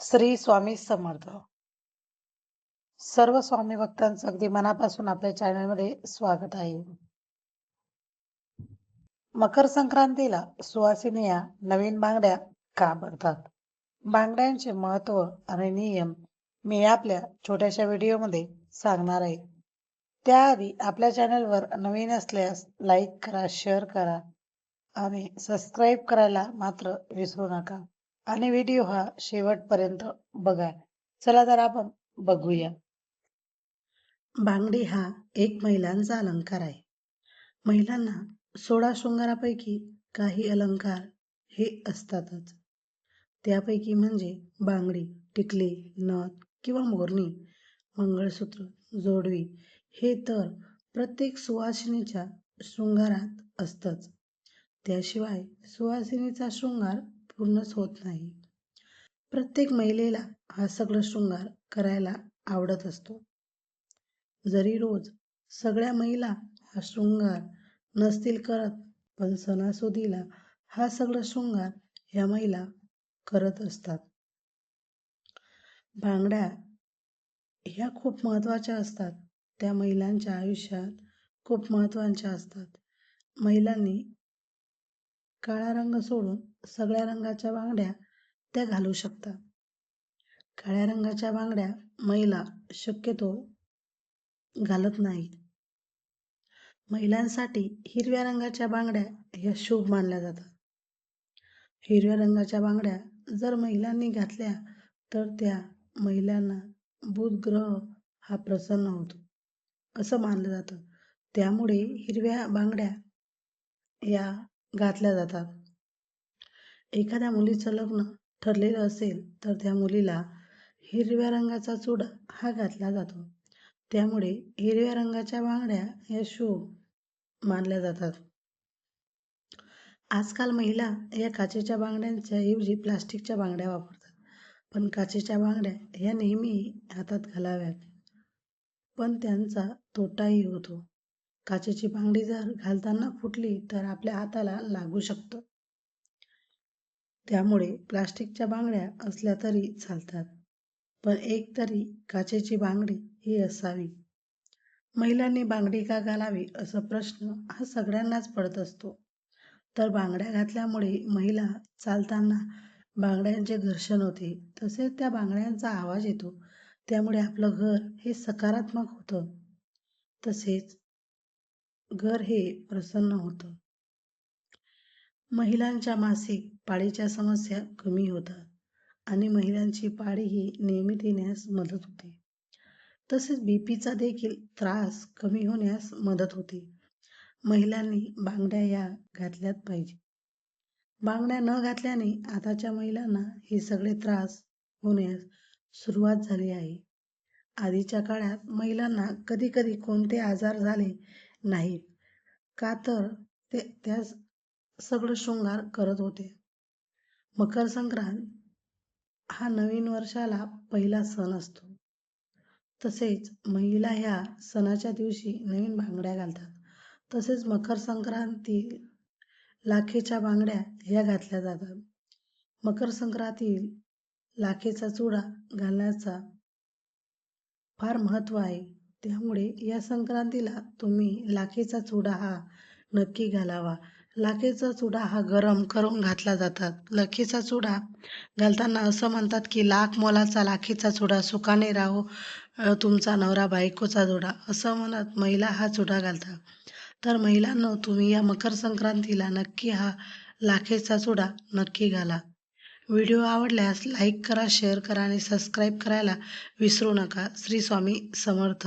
श्री स्वामी समर्थ. सर्व स्वामी भक्तांचं अगदी मनापासून आपल्या चॅनलमध्ये स्वागत आहे. मकर संक्रांतीला सुवासिनिया नवीन बांगड्या का भरतात? बांगड्यांचे महत्त्व आणि नियम मी आपल्या छोट्याशा व्हिडिओमध्ये सांगणार आहे. त्याआधी आपल्या चॅनलवर नवीन असल्यास लाईक करा शेअर करा आणि सबस्क्राईब करायला मात्र विसरू नका. आणि व्हिडिओ हा शेवटपर्यंत बघा. चला तर आपण बघूया. बांगडी हा एक महिलांचा अलंकार आहे. महिलांना सोळा शृंगारापैकी काही अलंकार हे असतातच. त्यापैकी म्हणजे बांगडी टिकली नथ किंवा मोरणी मंगळसूत्र जोडवी हे तर प्रत्येक सुवासिनीच्या शृंगारात असतंच. त्याशिवाय सुवासिनीचा शृंगार पूर्णच होत नाही. प्रत्येक महिलेला हा सगळं शृंगार करायला आवडत असतो. जरी रोज सगळ्या महिला हा शृंगार नसतील करत पण सणासुदीला हा सगळं शृंगार ह्या महिला करत असतात. बांगड्या ह्या खूप महत्त्वाच्या असतात. त्या महिलांच्या आयुष्यात खूप महत्त्वाच्या असतात. महिलांनी काळा रंग सोडून सगळ्या रंगाच्या बांगड्या त्या घालू शकतात काळ्या रंगाच्या बांगड्या महिला शक्यतो घालत नाहीत. महिलांसाठी हिरव्या रंगाच्या बांगड्या ह्या शुभ मानल्या जातात. हिरव्या रंगाच्या बांगड्या जर महिलांनी घातल्या तर त्या महिलांना बुध ग्रह हा प्रसन्न होतो असं मानलं जातं. त्यामुळे हिरव्या बांगड्या या घातल्या जातात. एखाद्या मुलीचं लग्न ठरलेलं असेल तर त्या मुलीला हिरव्या रंगाचा चुडा हा घातला जातो. त्यामुळे हिरव्या रंगाच्या बांगड्या या शुभ मानल्या जातात. आजकाल महिला या काचेच्या बांगड्यांच्या ऐवजी प्लास्टिकच्या बांगड्या वापरतात. पण काचेच्या बांगड्या ह्या नेहमी हातात घालाव्यात. पण त्यांचा तोटाही होतो. काचेची बांगडी जर घालताना फुटली तर आपल्या हाताला लागू शकतं. त्यामुळे प्लास्टिकच्या बांगड्या असल्या तरी चालतात पण एक तरी काचेची बांगडी ही असावी. महिलांनी बांगडी का घालावी असा प्रश्न हा सगळ्यांनाच पडत असतो. तर बांगड्या घातल्यामुळे महिला चालताना बांगड्यांचे घर्षण होते तसेच त्या बांगड्यांचा आवाज येतो त्यामुळे आपलं घर हे सकारात्मक होतं. तसेच घर हे प्रसन्न होतं. महिलांच्या मासिक पाळीच्या समस्या कमी होतात आणि महिलांची पाळी ही नियमित येण्यास मदत होते. तसेच बीपीचा देखील त्रास कमी होण्यास मदत होते. महिलांनी बांगड्या या घातल्यात पाहिजे. बांगड्या न घातल्याने आताच्या महिलांना हे सगळे त्रास होण्यास सुरुवात झाली आहे. आधीच्या काळात महिलांना कधी कधी कोणते आजार झाले नाहीत का तर ते त्या सगळं शृंगार करत होते. मकर संक्रांत हा नवीन वर्षाला पहिला सण असतो. तसेच महिला ह्या सणाच्या दिवशी नवीन बांगड्या घालतात. तसेच मकर संक्रांती लाखेच्या बांगड्या ह्या घातल्या जातात. मकर संक्रांतील लाखेचा चुडा घालण्याचा फार महत्त्व आहे. त्यामुळे या संक्रांतीला तुम्ही लाखेचा चुडा हा नक्की घालावा. लाखेचा चुडा हा गरम करून घातला जातात. लाखेचा चुडा घालताना असं म्हणतात की लाख मोलाचा लाखेचा चुडा सुखाने राहो तुमचा नवरा बायकोचा जोडा. असं म्हणत महिला हा चुडा घालतात. तर महिलांनो तुम्ही या मकर संक्रांतीला नक्की हा लाखेचा चुडा नक्की घाला. व्हिडिओ आवडल्यास लाईक करा शेअर करा आणि सबस्क्राईब करायला विसरू नका. श्री स्वामी समर्थ.